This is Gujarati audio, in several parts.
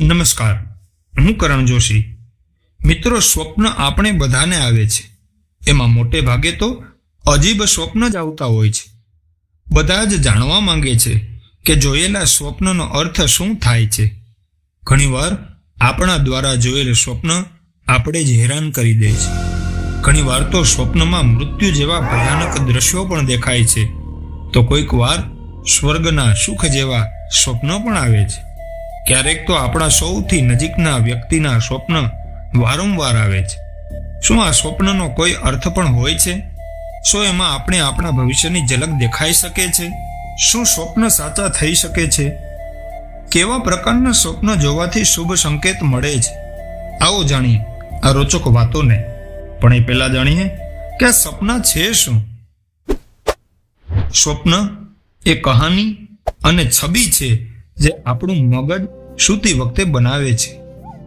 નમસ્કાર. હું કરણ જોશી. મિત્રો, સ્વપ્ન આપણે બધાને આવે છે. એમાં મોટે ભાગે તો અજીબ સ્વપ્ન જ આવતા હોય છે. બધા જ જાણવા માંગે છે કે જોયેલા સ્વપ્નનો અર્થ શું થાય છે. ઘણીવાર આપણા દ્વારા જોયેલ સ્વપ્ન આપણે જ હેરાન કરી દે છે. ઘણીવાર તો સ્વપ્નમાં મૃત્યુ જેવા ભયાનક દ્રશ્યો પણ દેખાય છે. તો કોઈક વાર સ્વર્ગના સુખ જેવા સ્વપ્નો પણ આવે છે. ક્યારેક તો આપણા સૌથી નજીકના વ્યક્તિના સ્વપ્ન વારંવાર આવે છે. શું આ સ્વપ્નનો કોઈ અર્થ પણ હોય છે? શું એમાં આપણે આપણા ભવિષ્યની ઝલક દેખાઈ શકે છે? શું સ્વપ્ન સાચા થઈ શકે છે? કેવા પ્રકારના સ્વપ્ન જોવાથી શુભ સંકેત મળે છે? આવો જાણીએ આ રોચક વાતોને. પણ એ પહેલા જાણીએ કે આ સપના છે શું? સ્વપ્ન એ કહાની અને છબી છે જે આપણું મગજ સૂતી વખતે બનાવે છે.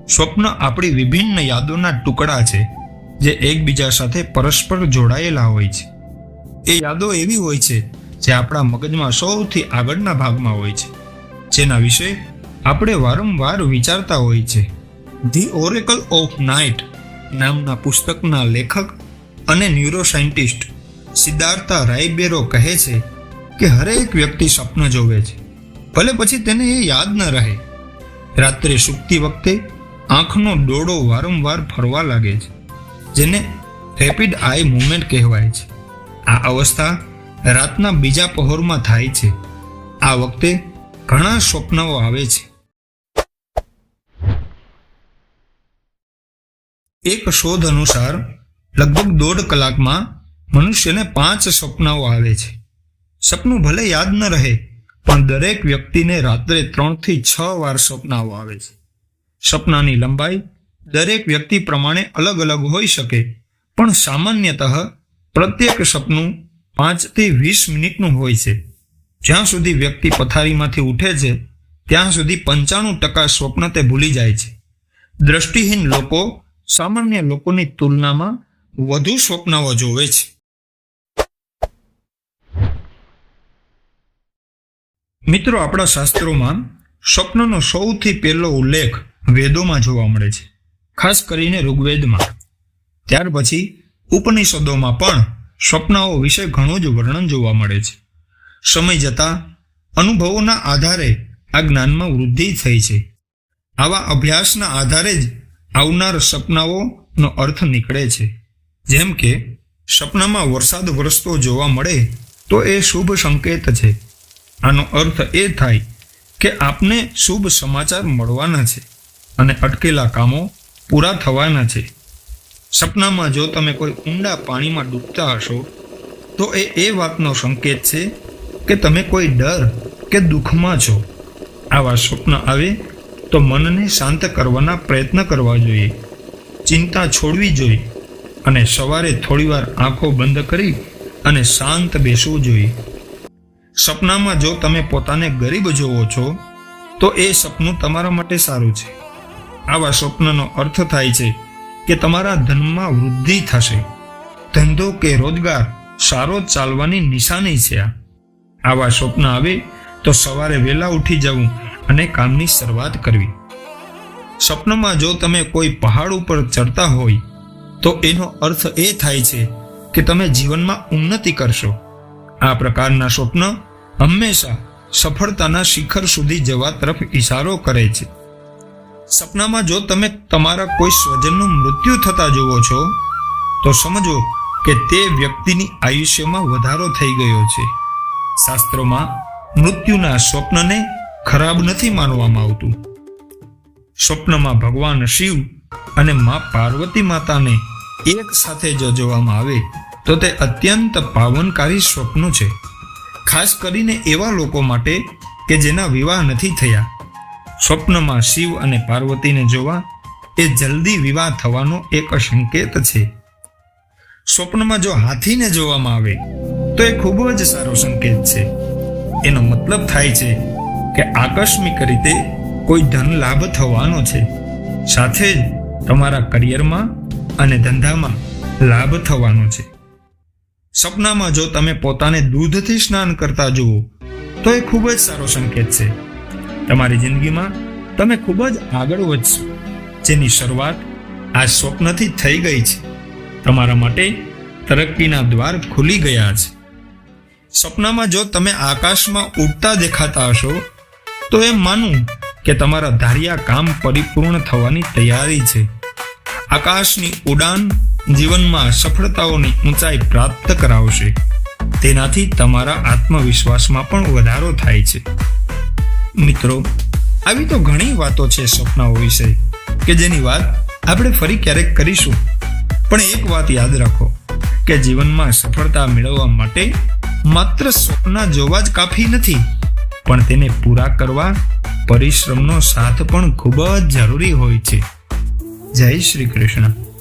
સ્વપ્ન આપણી વિભિન્ન યાદોના ટુકડા છે, જે એકબીજા સાથે પરસ્પર જોડાયેલા હોય છે. એ યાદો એવી હોય છે, જે આપણા મગજમાં સૌથી આગળના ભાગમાં હોય છે. જેના વિશે આપણે વારંવાર વિચારતા હોય છે. ધી ઓરેકલ ઓફ નાઇટ નામના પુસ્તકના લેખક અને ન્યુરોસાયન્ટિસ્ટ સિદ્ધાર્થા રાયબેરો કહે છે કે હરેક વ્યક્તિ સ્વપ્ન જોવે છે. ભલે પછી તેને એ યાદ ન રહે. રાત્રે સૂકતી વખતે આંખનો ડોળો વારંવાર ફરવા લાગે છે, જેને રેપિડ આઈ મુમેન્ટ કહેવાય છે. આ અવસ્થા રાતના બીજા પહોરમાં થાય છે. આ વખતે ઘણા સ્વપ્નાઓ આવે છે. એક શોધ અનુસાર લગભગ દોઢ કલાકમાં મનુષ્યને પાંચ સ્વપ્નાઓ આવે છે. સપનું ભલે યાદ ન રહે પણ દરેક વ્યક્તિને રાત્રે ત્રણથી છ વાર સપનાઓ આવે છે. સપનાની લંબાઈ દરેક વ્યક્તિ પ્રમાણે અલગ અલગ હોઈ શકે, પણ સામાન્યતઃ પ્રત્યેક સપનું પાંચથી વીસ મિનિટનું હોય છે. જ્યાં સુધી વ્યક્તિ પથારીમાંથી ઉઠે છે, ત્યાં સુધી પંચાણું ટકા સ્વપ્ન તે ભૂલી જાય છે. દ્રષ્ટિહીન લોકો સામાન્ય લોકોની તુલનામાં વધુ સ્વપ્નાઓ જોવે છે. મિત્રો, આપણા શાસ્ત્રોમાં સ્વપ્નનો સૌથી પહેલો ઉલ્લેખ વેદોમાં જોવા મળે છે, ખાસ કરીને ઋગ્વેદમાં. ત્યાર પછી ઉપનિષદોમાં પણ સ્વપ્નાઓ વિશે ઘણું જ વર્ણન જોવા મળે છે. સમય જતાં અનુભવોના આધારે આ જ્ઞાનમાં વૃદ્ધિ થઈ છે. આવા અભ્યાસના આધારે જ આવનાર સપનાઓનો અર્થ નીકળે છે. જેમ કે સપનામાં વરસાદ વરસતો જોવા મળે તો એ શુભ સંકેત છે. આનો અર્થ એ થાય કે આપને શુભ સમાચાર મળવાના છે અને અટકેલા કામો પૂરા થવાના છે. સપનામાં જો તમે કોઈ ઊંડા પાણીમાં ડૂબતા હશો, તો એ એ વાતનો સંકેત છે કે તમે કોઈ ડર કે દુઃખમાં છો. આવા સ્વપ્ન આવે તો મનને શાંત કરવાના પ્રયત્ન કરવા જોઈએ. ચિંતા છોડવી જોઈએ અને સવારે થોડીવાર આંખો બંધ કરી અને શાંત બેસવું જોઈએ. સપનામાં જો તમે પોતાને ગરીબ જોવો છો, તો એ સપનું તમારા માટે સારું છે. આવા સ્વપ્નનો અર્થ થાય છે કે તમારા ધનમાં વૃદ્ધિ થશે. ધંધો કે રોજગાર સારો ચાલવાની નિશાની છે આ. આવા સ્વપ્ન આવે તો સવારે વહેલા ઉઠી જવું અને કામની શરૂઆત કરવી. સ્વપ્નમાં જો તમે કોઈ પહાડ ઉપર ચડતા હોય, તો એનો અર્થ એ થાય છે કે તમે જીવનમાં ઉન્નતિ કરશો. આ પ્રકારના સ્વપ્ન હંમેશા સફળતાના શિખર સુધી જવા તરફ ઇશારો કરે છે. સપનામાં જો તમે તમારા કોઈ સ્વજનનું મૃત્યુ થતા જુઓ છો, તો સમજો કે તે વ્યક્તિની આયુષ્યમાં વધારો થઈ ગયો છે. શાસ્ત્રોમાં મૃત્યુના સ્વપ્નને ખરાબ નથી માનવામાં આવતું. સ્વપ્નમાં ભગવાન શિવ અને મા પાર્વતી માતાને એક સાથે જો જોવામાં આવે તો તે અત્યંત પાવનકારી સ્વપ્ન છે. ખાસ કરીને એવા લોકો માટે કે જેના વિવાહ નથી થયા. સ્વપ્નમાં શિવ અને પાર્વતીને જોવા એ જલ્દી વિવાહ થવાનો એક સંકેત છે. સ્વપ્નમાં જો હાથીને જોવામાં આવે, તો એ ખૂબ જ સારો સંકેત છે. એનો મતલબ થાય છે કે આકસ્મિક રીતે કોઈ ધન લાભ થવાનો છે. સાથે જ તમારા કરિયરમાં અને ધંધામાં લાભ થવાનો છે. સપનામાં જો તમે પોતાને દૂધથી સ્નાન કરતા જુઓ, તો એ ખૂબ જ સારો સંકેત છે. તમારી જિંદગીમાં તમે ખૂબ જ આગળ વધશો. જેની શરૂઆત આ સ્વપ્નથી થઈ ગઈ છે. તમારા માટે તરક્કીના દ્વાર ખુલી ગયા છે. સપનામાં જો તમે આકાશમાં ઉડતા દેખાતા હશો, તો એમ માનું કે તમારા ધાર્યા કામ પરિપૂર્ણ થવાની તૈયારી છે. આકાશની ઉડાન જીવનમાં સફળતાઓની ઊંચાઈ પ્રાપ્ત કરાવશે. તેનાથી તમારા આત્મવિશ્વાસમાં પણ વધારો થાય છે. મિત્રો, આવી તો ઘણી વાતો છે સપનાઓ વિશે, કે જેની વાત આપણે ફરી ક્યારેક કરીશું. પણ એક વાત યાદ રાખો, કે જીવનમાં સફળતા મેળવવા માટે માત્ર સપના જોવા જ કાફી નથી, પણ તેને પૂરા કરવા પરિશ્રમનો સાથ પણ ખૂબ જ જરૂરી હોય છે. જય શ્રી કૃષ્ણ.